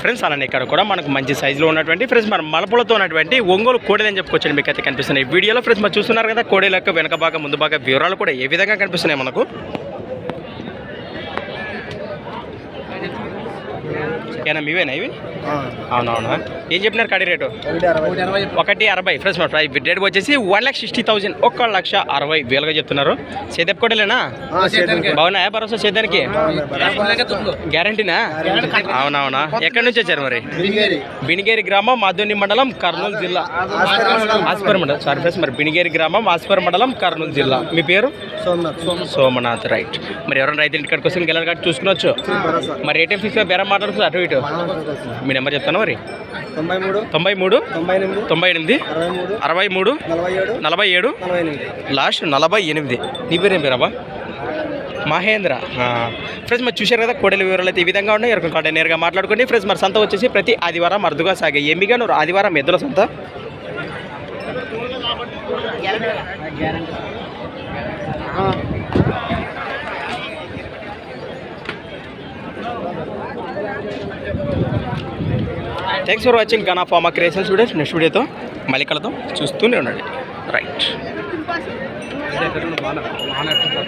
Friends అలానే ఇక్కడ కూడా మనకు మంచి సైజులో ఉన్నటువంటి ఫ్రెండ్స్ మన మలపులతో ఉన్నటువంటి ఒంగోలు కోడలు అని చెప్పుకొచ్చండి మీకు అయితే కనిపిస్తున్నాయి. వీడియోలో ఫ్రెండ్స్ మనం చూస్తున్నారు కదా కోడెల యొక్క వెనక భాగం ముందు భాగం వివరాలు కూడా ఏ విధంగా కనిపిస్తున్నాయి మనకు? ఏనా మీవేనా ఇవి? అవునవునా? ఏం చెప్పినారు కడి రేటు? ఒకటి అరవై. ఫ్రెండ్స్ మన ప్రైస్ రేట్ వచ్చేసి వన్ లాక్ సిక్స్టీ థౌసండ్ ఒక లక్ష అరవై వేలుగా చెప్తున్నారు. సేదప్ కోటలేనా బాగున్నాయా భరోసా సేదానికి గ్యారంటీనా? అవునవునా. ఎక్కడి నుంచి వచ్చారు మరి? బినిగేరి. గ్రామం మాధుని మండలం కర్నూలు జిల్లా. ఆస్పర్ మండలం. సారీ ఫ్రెండ్స్ మరి బినిగేరి గ్రామం ఆస్పర్ మండలం కర్నూలు జిల్లా. మీ పేరు? సోమనాథ్. రైట్ మరి ఎవరైనా రైతులు ఇక్కడికి వస్తే గెలరు కాబట్టి చూసుకోవచ్చు మరి ఏటీఎం ఫీస్ బేరం మాట్లాడుతుంది అటు ఇటు. మీ నెంబర్ చెప్తాను మరి? తొంభై మూడు తొంభై మూడు తొంభై ఎనిమిది అరవై మూడు నలభై ఏడు లాస్ట్ నలభై ఎనిమిది. నీ పేరేం పేరబ్బా? మహేంద్ర. ఫ్రెండ్స్ మరి చూశారు కదా కోడలి వివరాలు అయితే ఈ విధంగా ఉన్నాయి. ఎవరికి కాంటే నేరుగా మాట్లాడుకోండి. ఫ్రెండ్స్ మరి సంత వచ్చేసి ప్రతి ఆదివారం అరుదుగా సాగే ఎమ్మిగా నువ్వు ఆదివారం ఎద్దుల సంత. థ్యాంక్స్ ఫర్ వాచింగ్ గనా ఫార్మా క్రియేషన్స్ వీడియోస్ నెక్స్ట్ వీడియోతో మళ్ళీ కలుద్దాం. చూస్తూనే ఉండండి. రైట్